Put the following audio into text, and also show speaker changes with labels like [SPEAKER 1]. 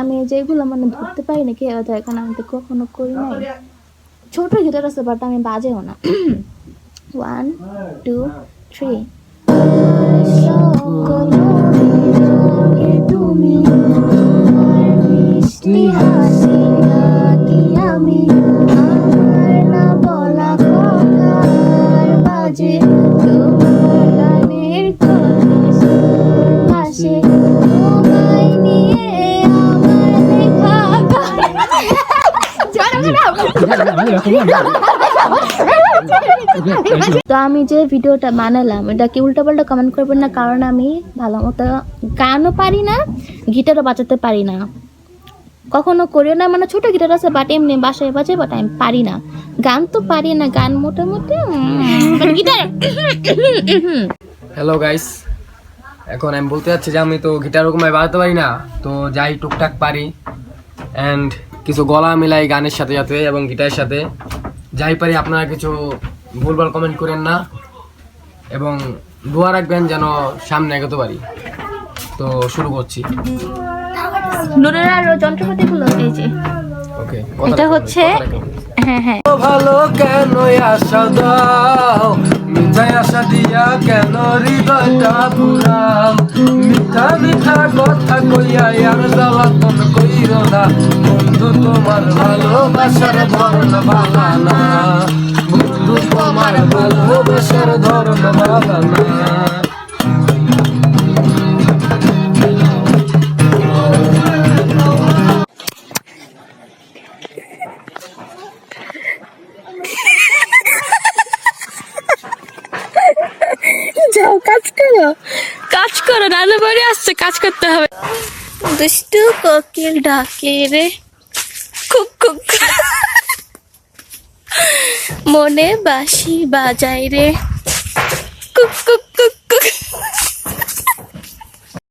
[SPEAKER 1] আমি যেগুলো মানে ধরতে পারি না কে হয়তো এখন আমি তো কখনো করি নাই। ছোট গিটার আছে বাট আমি বাজেও না। ওয়ান টু থ্রি তুমি মিষ্টি তো আমি যে ভিডিওটা বানালাম এটা কি উল্টাপাল্টা কমেন্ট করবেন না? কারণ আমি ভালো মতো গানও পারি না গিটারও বাজাতে পারি না। কখনো করিও না মানে ছোট গিটার আছে বাট এমনি বাসায় বাজে বাট আমি পারি না। গান তো পারি না গান মোটামুটি গিটার।
[SPEAKER 2] হ্যালো গাইস এখন আমি বলতে চাচ্ছি যে আমি তো গিটার ওরকমভাবে বাজাতে পারি না তো যাই টুকটাক পারি। অ্যান্ড কিছু গলা মিলাই গানের সাথে সাথে এবং গিটারের সাথে। যাই পারি আপনারা কিছু ভুলভাল কমেন্ট করেন না এবং দোয়া রাখবেন যেন সামনে এগোতে পারি। তো শুরু করছি।
[SPEAKER 1] নুরের আর যন্ত্রপাতিগুলো এই যে।
[SPEAKER 2] ওকে
[SPEAKER 1] এটা হচ্ছে- হ্যাঁ হ্যাঁ।
[SPEAKER 2] ভালো কেন আশা দাও? মিঠাই আশা দিয়া কেন হৃদয়টা পুরাম কথা কইয়া আর জ্বালাতন কইর না বন্ধু তোমার ভালোবাসার ধরন ভালা না বন্ধু তোমার ভালোবাসার ধরন ভালা না
[SPEAKER 1] যাও, কাজ করো। কাজ করো, নানু বাড়ি আসছে, কাজ করতে হবে। দুষ্টু কোকিল ডাকে রে। খুব খুব মনে বাসি বাজায় রে।